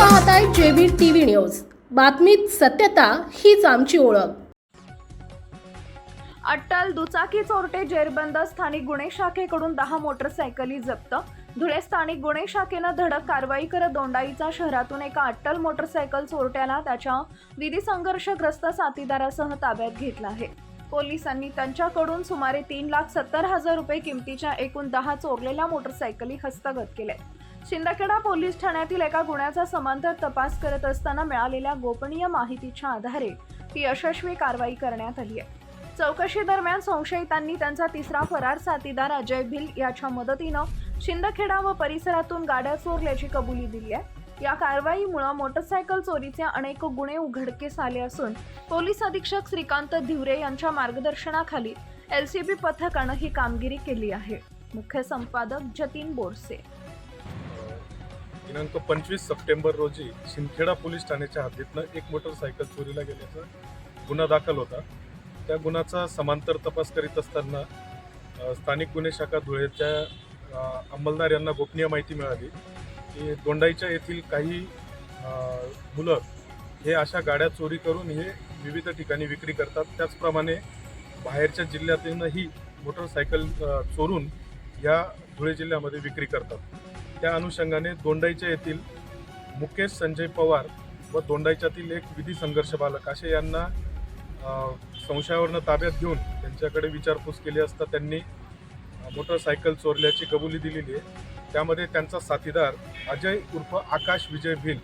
पाहताय JB TV news. बातमीत सत्यता हीच आमची ओळख. अट्टल दुचाकी चोरटे जेरबंद स्थानिक गुन्हे शाखेकडून दहा मोटरसायकली जप्त. धुळे स्थानिक गुन्हे शाखेनं धडक कारवाई करत दोंडाईचा शहरातून एका अट्टल मोटरसायकल चोरट्याला त्याच्या विधी संघर्षग्रस्त साथीदारासह ताब्यात घेतला आहे. पोलिसांनी त्यांच्याकडून सुमारे तीन लाख सत्तर हजार रुपये किमतीच्या एकूण दहा चोरलेल्या मोटरसायकली हस्तगत केल्या शिंदखेडा पोलीस ठाण्यातील एका गुन्ह्याचा समांतर तपास करत असताना मिळालेल्या गोपनीय माहितीच्या आधारे ही यशस्वी कारवाई करण्यात आली आहे. चौकशी दरम्यान संशयितांनी त्यांचा तिसरा फरार साथीदार अजय भिल याच्या मदतीनं शिंदखेडा व परिसरातून गाड्या चोरल्याची कबुली दिली आहे. या कारवाईमुळे मोटरसायकल चोरीचे अनेक गुन्हे उघडकीस आले असून पोलीस अधीक्षक श्रीकांत धिवरे यांच्या मार्गदर्शनाखाली एलसीबी पथकानं ही कामगिरी केली आहे. मुख्य संपादक जतीन बोरसे. दिनांक पंचवीस सप्टेंबर रोजी शिंदखेडा पोलीस ठाण्याच्या हद्दीतनं एक मोटरसायकल चोरीला गेल्याचा गुन्हा दाखल होता. त्या गुन्ह्याचा समांतर तपास करीत असताना स्थानिक गुन्हे शाखा धुळेच्या अंमलदार यांना गोपनीय माहिती मिळाली की दोंडाईच्या येथील काही मुलं हे अशा गाड्या चोरी करून हे विविध ठिकाणी विक्री करतात. त्याचप्रमाणे बाहेरच्या जिल्ह्यातूनही मोटरसायकल चोरून या धुळे जिल्ह्यामध्ये विक्री करतात. त्या अनुषंगाने दोंडाईच्या येथील मुकेश संजय पवार व दोंडाईच्यातील एक विधी संघर्ष बालक असे यांना संशयावरनं ताब्यात घेऊन त्यांच्याकडे विचारपूस केली असता त्यांनी मोटरसायकल चोरल्याची कबुली दिलेली आहे. त्यामध्ये त्यांचा साथीदार अजय उर्फ आकाश विजय भिल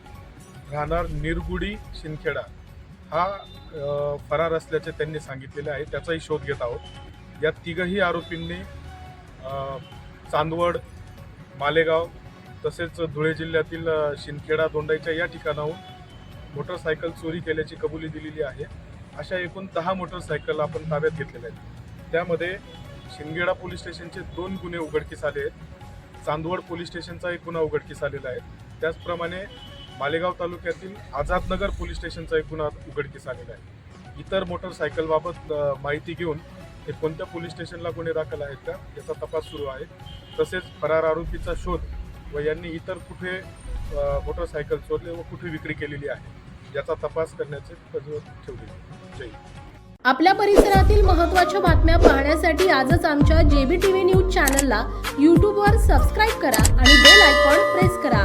राहणार निरगुडी शिंदखेडा. हा फरार असल्याचे त्यांनी सांगितलेले आहे. त्याचाही शोध घेत आहोत. या तिघही आरोपींनी चांदवड मालेगाव तसेच धुळे जिल्ह्यातील शिंदखेडा दोंडाईच्या या ठिकाणाहून मोटरसायकल चोरी केल्याची कबुली दिलेली आहे. अशा एकूण दहा मोटरसायकल आपण ताब्यात घेतलेल्या आहेत. त्यामध्ये शिंदखेडा पोलीस स्टेशनचे दोन गुन्हे उघडकीस आले आहेत. चांदवड पोलीस स्टेशनचा एक गुन्हा उघडकीस आलेला आहे. त्याचप्रमाणे मालेगाव तालुक्यातील आझादनगर पोलीस स्टेशनचा एक गुन्हा उघडकीस आलेला आहे. इतर मोटरसायकलबाबत माहिती घेऊन हे कोणत्या पोलीस स्टेशनला गुन्हे दाखल आहेत का याचा तपास सुरू आहे. तसेच फरार आरोपीचा शोध व यांनी इतर कुठे मोटरसायकल चोरले व कुठे विक्री केलेली आहे याचा तपास करण्याचे ठेवले. जय आपल्या परिसरातील महत्त्वाच्या बातम्या पाहण्यासाठी आजच आमच्या जेबी टीव्ही न्यूज चॅनलला यूट्यूबवर सबस्क्राईब करा आणि बेल आयकॉन प्रेस करा.